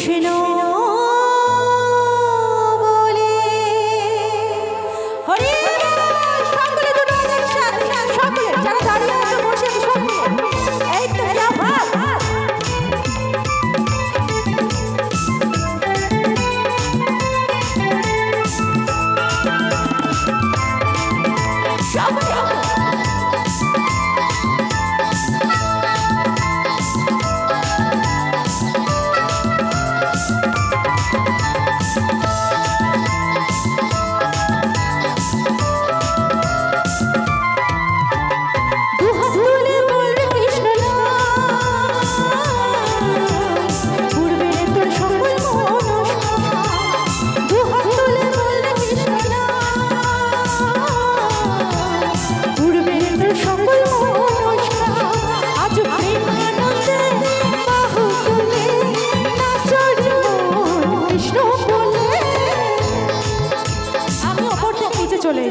কৃষ্ণ।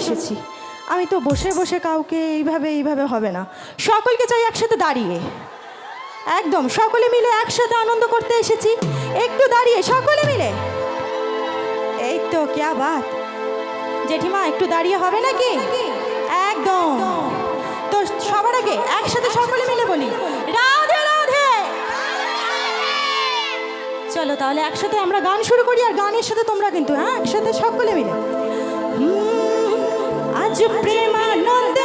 এসেছি। আমি তো বসে বসে কাউকে এইভাবে এইভাবে হবে না। সকলকে চাই একসাথে দাঁড়িয়ে। একদম, সকলে মিলে একসাথে আনন্দ করতে এসেছি। একটু দাঁড়িয়ে, সকলে মিলে। এই তো ক্যা বাত জেঠিমা, একটু দাঁড়িয়ে হবে নাকি? একদম। তো সবার আগে একসাথে সকলে মিলে বলি চলো তাহলে একসাথে আমরা গান শুরু করি আর গানের সাথে তোমরা কিন্তু হ্যাঁ? একসাথে সকলে মিলে। suprema non de